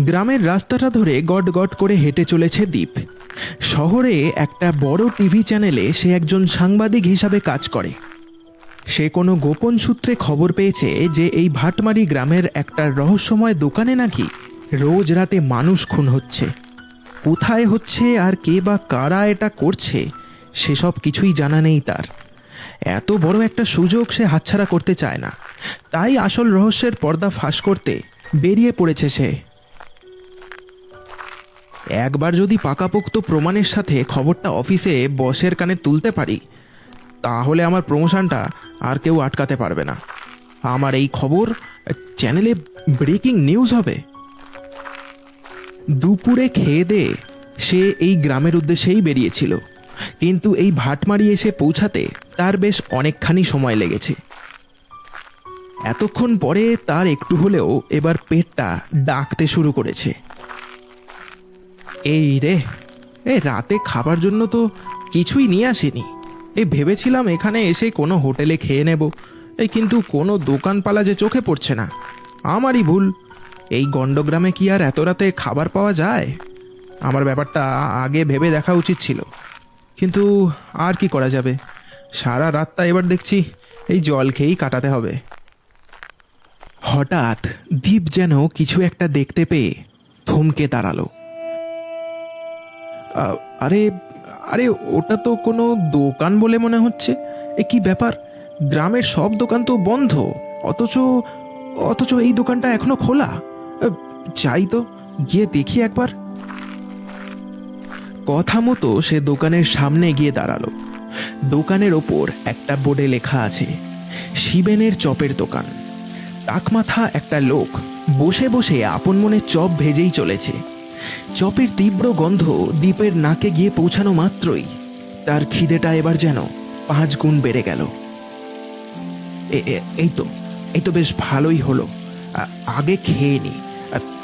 গ্রামের রাস্তাটা ধরে গট গট করে হেঁটে চলেছে দ্বীপ শহরে একটা বড় টিভি চ্যানেলে সে একজন সাংবাদিক হিসাবে কাজ করে। সে কোনো গোপন সূত্রে খবর পেয়েছে যে এই ভাটমারি গ্রামের একটা রহস্যময় দোকানে নাকি রোজ রাতে মানুষ খুন হচ্ছে। কোথায় হচ্ছে আর কে বা কারা এটা করছে, সেসব কিছুই জানা নেই তার। এত বড় একটা সুযোগ সে হাতছাড়া করতে চায় না। তাই আসল রহস্যের পর্দা ফাঁস করতে বেরিয়ে পড়েছে সে। একবার যদি পাকাপোক্ত প্রমাণের সাথে খবরটা অফিসে বসের কানে তুলতে পারি, তাহলে আমার প্রমোশনটা আর কেউ আটকাতে পারবে না। আমার এই খবর চ্যানেলে ব্রেকিং নিউজ হবে। দুপুরে খেয়ে দে, সে এই গ্রামের উদ্দেশ্যেই বেরিয়েছিল। কিন্তু এই ভাটমারি এসে পৌঁছাতে তার বেশ অনেকখানি সময় লেগেছে। এতক্ষণ পরে তার একটু হলেও এবার পেটটা ডাকতে শুরু করেছে। এই রে, এই রাতে খাবার জন্য তো কিছুই নিয়ে আসেনি। এই ভেবেছিলাম এখানে এসে কোনো হোটেলে খেয়ে নেব। এই কিন্তু কোনো দোকানপালা যে চোখে পড়ছে না। আমারই ভুল। এই গণ্ডগ্রামে কি আর এত রাতে খাবার পাওয়া যায়? আমার ব্যাপারটা আগে ভেবে দেখা উচিত ছিল। কিন্তু আর কি করা যাবে? সারা রাতটা এবার দেখছি এই জল খেয়েই কাটাতে হবে। হঠাৎ দ্বীপ যেন কিছু একটা দেখতে পেয়ে থমকে দাঁড়াল। আরে আরে, ওটা তো কোনো দোকান বলে মনে হচ্ছে। এ কি ব্যাপার? গ্রামের সব দোকান তো বন্ধ, অথচ অথচ এই দোকানটা এখনও খোলা। যাই তো, গিয়ে দেখি একবার। কথা মতো সে দোকানের সামনে গিয়ে দাঁড়াল। দোকানের ওপর একটা বোর্ডে লেখা আছে, শিবেনের চপের দোকান। টাকমাথা একটা লোক বসে বসে আপন মনে চপ ভেজেই চলেছে। চপের তীব্র গন্ধ দ্বীপের নাকে গিয়ে পৌঁছানো মাত্রই। তার খিদেটা এবার যেন পাঁচ গুণ বেড়ে গেল। এই তো এই তো বেশ ভালোই হলো। আগে খেয়ে নি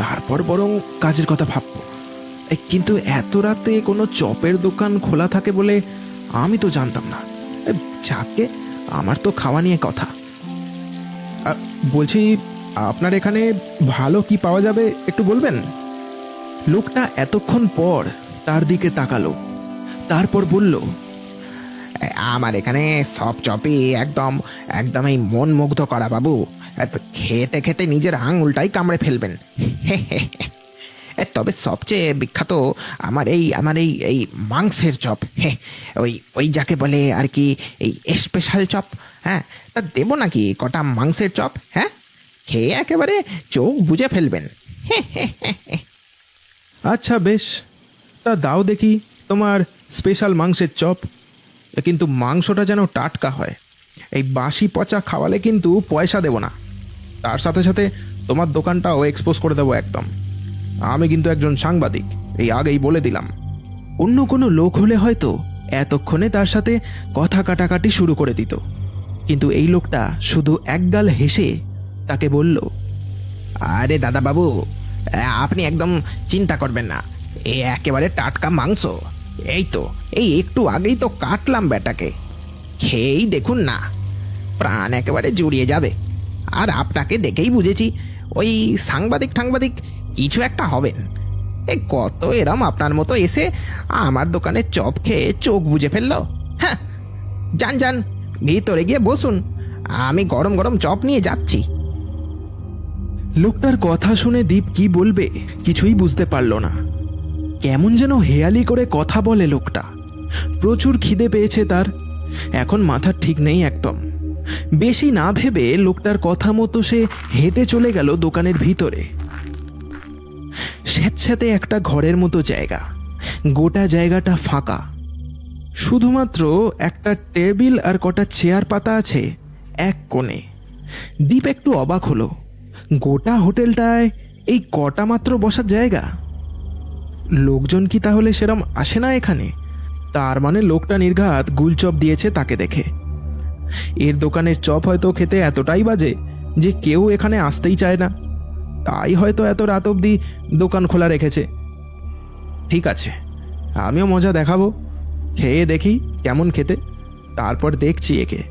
তারপর বরং কাজের কথা ভাববো। কিন্তু এত রাতে কোনো চপের দোকান খোলা থাকে বলে আমি তো জানতাম না। যাকে, আমার তো খাওয়া নিয়ে কথা। বলছি, আপনার এখানে ভালো কি পাওয়া যাবে একটু বলবেন? লোকটা এতক্ষণ পর তার দিকে তাকালো। তারপর বলল, আমার এখানে সব চপই একদম একদম এই মন মুগ্ধ করা বাবু। খেতে খেতে নিজের আঙুলটাই কামড়ে ফেলবেন। তবে সবচেয়ে বিখ্যাত আমার এই আমার এই এই মাংসের চপ। হ্যাঁ ওই ওই যাকে বলে আর কি, এই স্পেশাল চপ। হ্যাঁ তা দেবো নাকি কটা মাংসের চপ? হ্যাঁ খেয়ে একেবারে চোখ বুঝে ফেলবেন। আচ্ছা বেশ। তা দাও দেখি তোমার স্পেশাল মাংসের চপ। কিন্তু মাংসটা যেন টাটকা হয়। এই বাসি পচা খাওয়ালে কিন্তু পয়সা দেবো না। তার সাথে সাথে তোমার দোকানটাও এক্সপোজ করে দেবো একদম। আমি কিন্তু একজন সাংবাদিক, এই আগেই বলে দিলাম। অন্য কোনো লোক হলে হয়তো এতক্ষণে তার সাথে কথা কাটাকাটি শুরু করে দিত। কিন্তু এই লোকটা শুধু একগাল হেসে তাকে বলল, আরে দাদা বাবু আপনি একদম চিন্তা করবেন না। এ একেবারে টাটকা মাংস। এই তো, এই একটু আগেই তো কাটলাম বেটাকে খেয়েই দেখুন না, প্রাণ একেবারে জুড়িয়ে যাবে। আর আপনাকে দেখেই বুঝেছি, ওই সাংবাদিক টাংবাদিক কিছু একটা হবেন। এই কত এরম আপনার মতো এসে আমার দোকানে চপ খেয়ে চোখ বুঝে ফেলল। হ্যাঁ যান যান, ভিতরে গিয়ে বসুন। আমি গরম গরম চপ নিয়ে যাচ্ছি। লোকটার কথা শুনে দীপ কি বলবে কিছুই বুঝতে পারল না। কেমন যেন হেয়ালি করে কথা বলে লোকটা। প্রচুর খিদে পেয়েছে তার। এখন মাথার ঠিক নেই একদম। বেশি না ভেবে লোকটার কথা মতো সে হেঁটে চলে গেল দোকানের ভিতরে। স্যাঁতস্যাঁতে একটা ঘরের মতো জায়গা। গোটা জায়গাটা ফাঁকা। শুধুমাত্র একটা টেবিল আর কটা চেয়ার পাতা আছে এক কোণে। দীপ একটু অবাক হলো। গোটা হোটেলটায় এই কটা মাত্র বসার জায়গা? লোকজন কি তাহলে সেরম আসে না এখানে? তার মানে লোকটা নির্ঘাত গুলচপ দিয়েছে তাকে দেখে। এর দোকানের চপ হয়তো খেতে এতটাই বাজে যে কেউ এখানে আসতেই চায় না। তাই হয়তো এত রাত অবধি দোকান খোলা রেখেছে। ঠিক আছে, আমিও মজা দেখাবো। খেয়ে দেখি কেমন খেতে। তারপর দেখছি একে।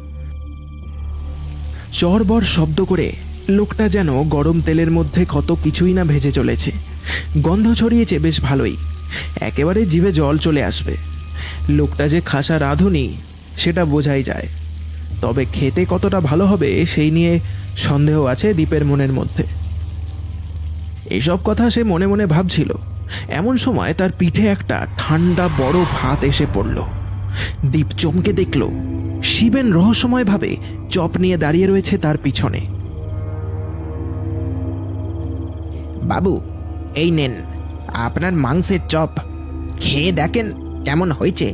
চরবর শব্দ করে লোকটা যেন গরম তেলের মধ্যে কত কিছুই না ভেজে চলেছে। গন্ধ ছড়িয়েছে বেশ ভালোই। একেবারে জিভে জল চলে আসবে। লোকটা যে খাসা রাঁধুনি, সেটা বোঝাই যায়। তবে খেতে কতটা ভালো হবে, সেই নিয়ে সন্দেহ আছে দ্বীপের মনের মধ্যে। এসব কথা সে মনে মনে ভাবছিল। এমন সময় তার পিঠে একটা ঠান্ডা বরফ হাত এসে পড়ল। দীপ চমকে দেখল। শিবেন রহস্যময়ভাবে চপ নিয়ে দাঁড়িয়ে রয়েছে তার পিছনে। বাবু এই নেন আপনার মাংসের চপ। খেয়ে দেখেন কেমন হয়েছে।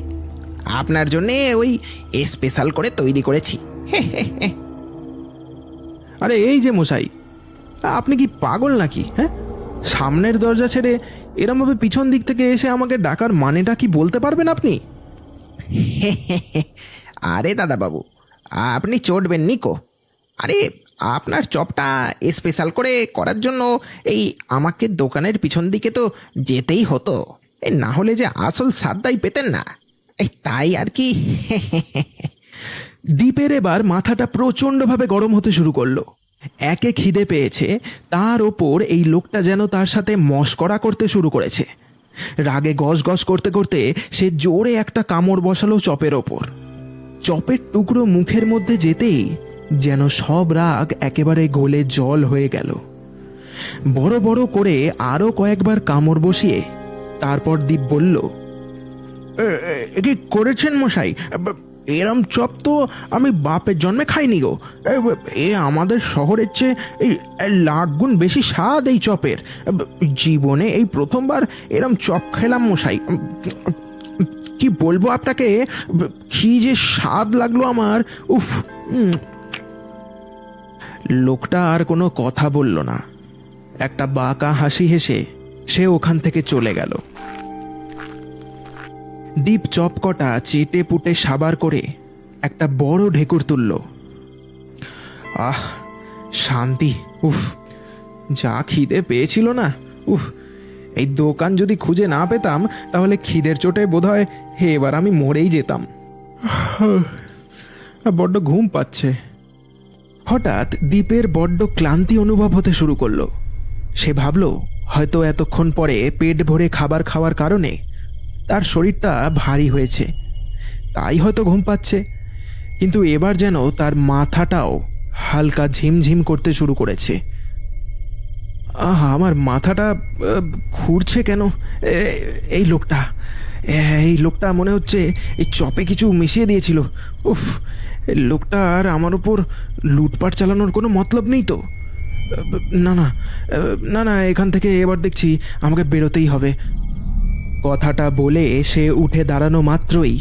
আপনার জন্যে ওই স্পেশাল করে তৈরি করেছি। আরে এই যে মশাই আপনি কি পাগল নাকি হ্যাঁ? সামনের দরজা ছেড়ে এরমভাবে পিছন দিক থেকে এসে আমাকে ডাকার মানেটা কি বলতে পারবেন আপনি? আরে দাদা বাবু আপনি চটবেন নিকো আরে আপনার চপটা স্পেশাল করে করার জন্য এই আমাকে দোকানের পিছন দিকে তো যেতেই হতো। না হলে যে আসল সাদ্দাই পেতেন না। এই তাই আর কি। দ্বীপের এবার মাথাটা প্রচণ্ডভাবে গরম হতে শুরু করল। একে খিদে পেয়েছে, তার ওপর এই লোকটা যেন তার সাথে মস্করা করতে শুরু করেছে। রাগে গস গস করতে করতে সে জোরে একটা কামড় বসালো চপের ওপর। চপের টুকরো মুখের মধ্যে যেতেই যেন সব রাগ একেবারে গোলে জল হয়ে গেল। বড় বড় করে আরও কয়েকবার কামড় বসিয়ে তারপর দ্বীপ বলল কি করেছেন মশাই? এরম চপ তো আমি বাপের জন্মে খাইনি গো। এ- আমাদের শহরের চেয়ে এই লাখ গুণ বেশি স্বাদ এই চপের। জীবনে এই প্রথমবার এরম চপ খেলাম মশাই। কি বলব আপনাকে? কি যে স্বাদ লাগল আমার। উফ। লোকটা আর কোনো কথা বলল না। একটা বাঁকা হাসি হেসে সে ওখান থেকে চলে গেল। দ্বীপ চপকটা চেটে পুটে সাবার করে একটা বড় ঢেকুর তুলল। আহ, শান্তি, উফ, যা খিদে পেয়েছিল না, উফ, এই দোকান যদি খুঁজে না পেতাম, তাহলে খিদের চোটে বোধহয় হে এবার আমি মরেই যেতাম। বড্ড ঘুম পাচ্ছে। হঠাৎ দ্বীপের বড্ড ক্লান্তি অনুভব হতে শুরু করল। সে ভাবল, হয়তো এতক্ষণ পরে পেট ভরে খাবার খাওয়ার কারণে তার শরীরটা ভারী হয়েছে। তাই হয়তো ঘুম পাচ্ছে। কিন্তু এবার যেন তার মাথাটাও হালকা ঝিমঝিম করতে শুরু করেছে। আহ, আমার মাথাটা ঘুরছে কেন? এই লোকটা এই লোকটা মনে হচ্ছে এই চপে কিছু মিশিয়ে দিয়েছিল। উফ লোকটা আর আমার উপর লুটপাট চালানোর কোনো মতলব নেই তো? না না না না, এখান থেকে এবার দেখছি আমাকে বেরোতেই হবে। কথাটা বলে সে উঠে দাঁড়ানো মাত্রই।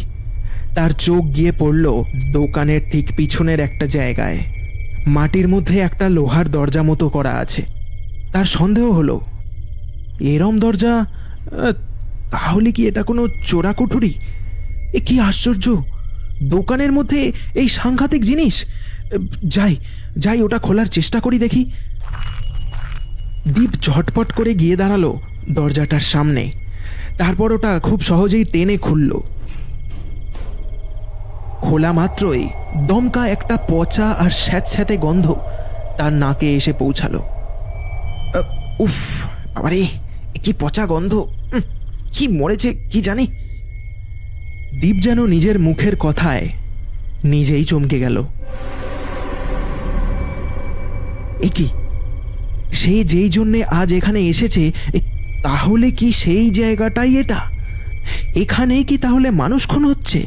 তার চোখ গিয়ে পড়ল দোকানের ঠিক পিছনের একটা জায়গায়। মাটির মধ্যে একটা লোহার দরজা মতো করা আছে। তার সন্দেহ হলো, এরম দরজা তাহলে কি এটা কোনো চোরা কুঠুরি এ কি আশ্চর্য! দোকানের মধ্যে এই সাংঘাতিক জিনিস? যাই যাই ওটা খোলার চেষ্টা করি দেখি। দীপ ঝটপট করে গিয়ে দাঁড়াল দরজাটার সামনে। তারপর ওটা খুব সহজেই টেনে খুলল। খোলা মাত্রই দমকা একটা পচা আর স্যাঁতস্যাঁতে গন্ধ তার নাকে এসে পৌঁছালো। উফ আরে কি পচা গন্ধ। কি মরেছে, কি জানি। দীপ যেন নিজের মুখের কথায় নিজেই চমকে গেল। এ কি? সে যেই জন্যে আজ এখানে এসেছে তাহলে কি সেই জায়গাটাই এটা? এখানেই কি তাহলে মানুষ খুন হচ্ছে?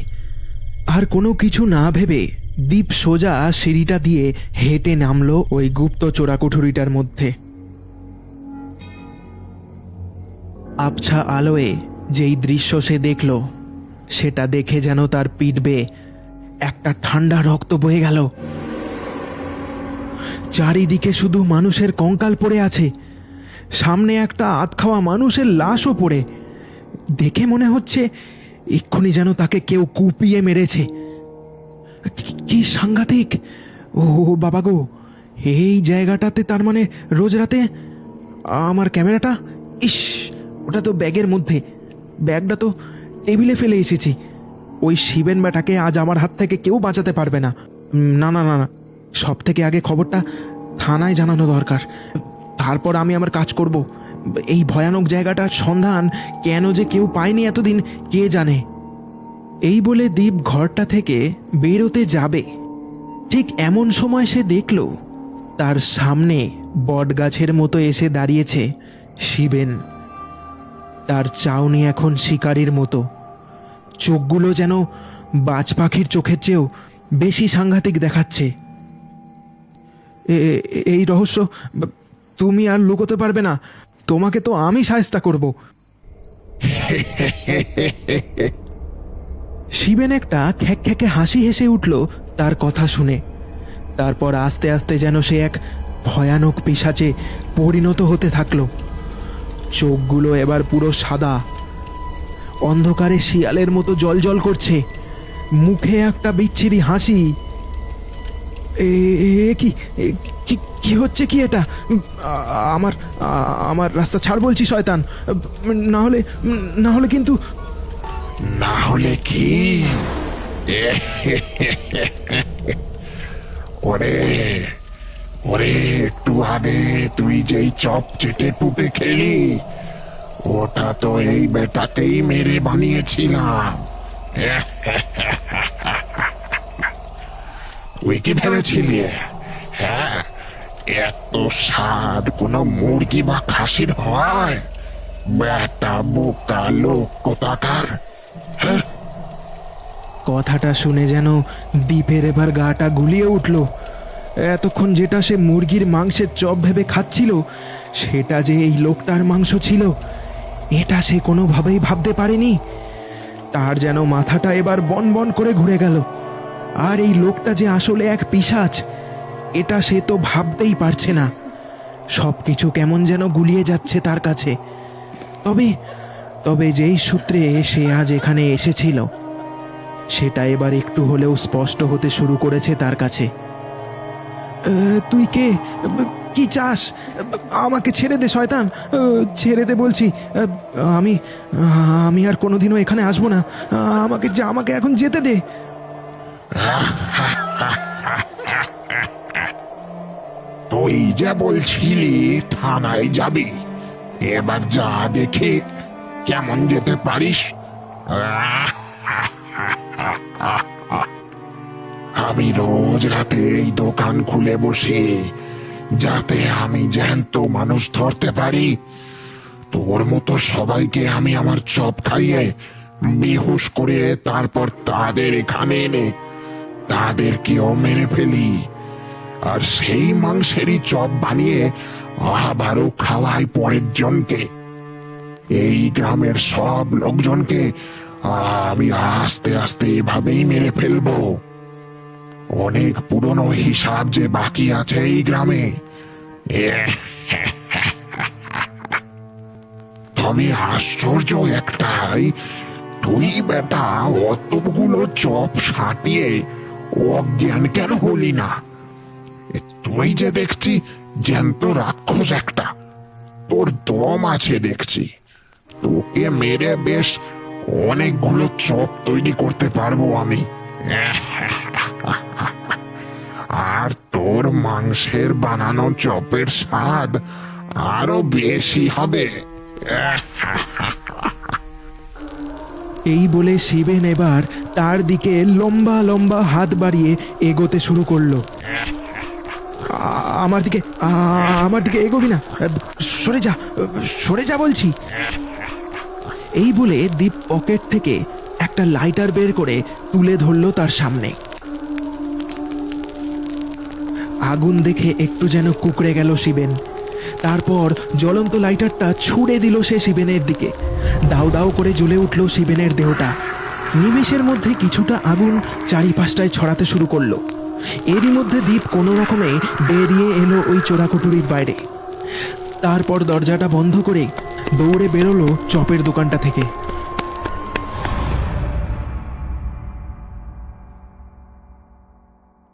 আর কোনো কিছু না ভেবে দীপ সোজা সিঁড়িটা দিয়ে হেঁটে নামলো ওই গুপ্ত চোরাকুঠুরিটার মধ্যে। আবছা আলোয়ে যেই দৃশ্য সে দেখল সেটা দেখে যেন তার পিটবে একটা ঠান্ডা রক্ত বয়ে গেল। চারিদিকে শুধু মানুষের কঙ্কাল পড়ে আছে। সামনে একটা আত খাওয়া মানুষের লাশও পড়ে। দেখে মনে হচ্ছে এক্ষুনি যেন তাকে কেউ কুপিয়ে মেরেছে। কি সাংঘাতিক! ও, বাবা গো, এই জায়গাটাতে তার মানে রোজ রাতে? আমার ক্যামেরাটা? ইস, ওটা তো ব্যাগের মধ্যে। ব্যাগটা তো টেবিলে ফেলে এসেছি। ওই শিবেন ব্যাটাকে আজ আমার হাত থেকে কেউ বাঁচাতে পারবে না। না না না না। সব থেকে আগে খবরটা থানায় জানানো দরকার। তারপর আমি আমার কাজ করব। এই ভয়ানক জায়গাটার সন্ধান কেন যে কেউ পায়নি এতদিন, কে জানে? এই বলে দীপ ঘরটা থেকে বেরোতে যাবে। ঠিক এমন সময় সে দেখল, তার সামনে বটগাছের মতো এসে দাঁড়িয়েছে শিবেন। তার চাউনি এখন শিকারীর মতো। চোখগুলো যেন বাজ পাখির চোখের চেয়েও বেশি সাংঘাতিক দেখাচ্ছে। এই রহস্য, তুমি আর লুকোতে পারবে না। তোমাকে তো আমি সায়স্তা করব। শিবেন একটা খ্যাক খ্যাকে হাসি হেসে উঠল তার কথা শুনে। তারপর আস্তে আস্তে যেন সে এক ভয়ানক পিসাচে পরিণত হতে থাকল। চোখগুলো এবার পুরো সাদা অন্ধকারে শিয়ালের মতো জল জল করছে মুখে একটা বিচ্ছিরি হাসি এ কি কি হচ্ছে কি এটা আমার আমার রাস্তা ছাড় বলছি শয়তান না হলে না হলে কিন্তু না হলে কি ওরে ওরে, একটু আগে তুই যেই চপ চেটে পুটে খেলি, ওটা তো এই বেটাকেই মেরে বানিয়েছিলাম। তুই কি ভেবেছিলি? হ্যাঁ এত স্বাদ কোনো মুরগি বা খাসির হয়? বেটা বোকা লোক কোথাকার কথাটা শুনে যেন দ্বীপের এবার গাটা গুলিয়ে উঠল। এতক্ষণ যেটা সে মুরগির মাংসের চপ ভেবে খাচ্ছিল, সেটা যে এই লোকটার মাংস ছিল, এটা সে কোনোভাবেই ভাবতে পারেনি। তার যেন মাথাটা এবার বন বন করে ঘুরে গেল। আর এই লোকটা যে আসলে এক পিশাচ, এটা সে তো ভাবতেই পারছে না। সব কিছু কেমন যেন গুলিয়ে যাচ্ছে তার কাছে। তবে তবে যেই সূত্রে সে আজ এখানে এসেছিল, সেটা এবার একটু হলেও স্পষ্ট হতে শুরু করেছে তার কাছে। তুই কে? কি চাস? আমাকে ছেড়ে দে, শয়তান। ছেড়ে দে বলছি। আমি আমি আর কোনোদিনও এখানে আসব না। আমাকে যা, আমাকে এখন যেতে দে। তুই যে বলছিলি, থানায় যাবি। এবার যা দেখে কেমন যেতে পারিস। আমি রোজ রাতে এই দোকান খুলে বসি, যাতে আমি জ্যান্ত মানুষ ধরতে পারি। তোর মতো সবাইকে আমি আমার চপ খাইয়ে বেহুশ করে তারপর তাদের এখানে এনে তাদেরকেও মেরে ফেলি। আর সেই মাংসেরই চপ বানিয়ে আবারও খাওয়াই পরের জনকে। এই গ্রামের সব লোকজনকে আমি আস্তে আস্তে এভাবেই মেরে ফেলব। অনেক পুরনো হিসাব যে বাকি আছে এই গ্রামে। তবে আশ্চর্য একটাই। তুই বেটা অতগুলো চপ সাটিয়ে অজ্ঞান কেন হলি না? তুই যে দেখছি জ্যান্ত রাক্ষস একটা। তোর দম আছে দেখছি। তোকে মেরে বেশ অনেকগুলো চপ তৈরি করতে পারব আমি। আর তোর মাংসের বানানো চপের স্বাদ আরও বেশি হবে। এই বলে শিবেন এবার তার দিকে লম্বা লম্বা হাত বাড়িয়ে এগোতে শুরু করল। আমার দিকে আমার দিকে এগোবি না। সরে যা সরে যা বলছি। এই বলে দীপ পকেট থেকে একটা লাইটার বের করে তুলে ধরলো তার সামনে। আগুন দেখে একটু যেন কুকড়ে গেল শিবেন। তারপর জ্বলন্ত লাইটারটা ছুড়ে দিল সে শিবেনের দিকে। দাউ দাউ করে জ্বলে উঠল শিবেনের দেহটা। নিমেষের মধ্যে কিছুটা আগুন চারিপাশটায় ছড়াতে শুরু করল। এরই মধ্যে দ্বীপ কোনো রকমে বেরিয়ে এলো ওই চোরাকুটুরির বাইরে। তারপর দরজাটা বন্ধ করে দৌড়ে বেরোলো চপের দোকানটা থেকে।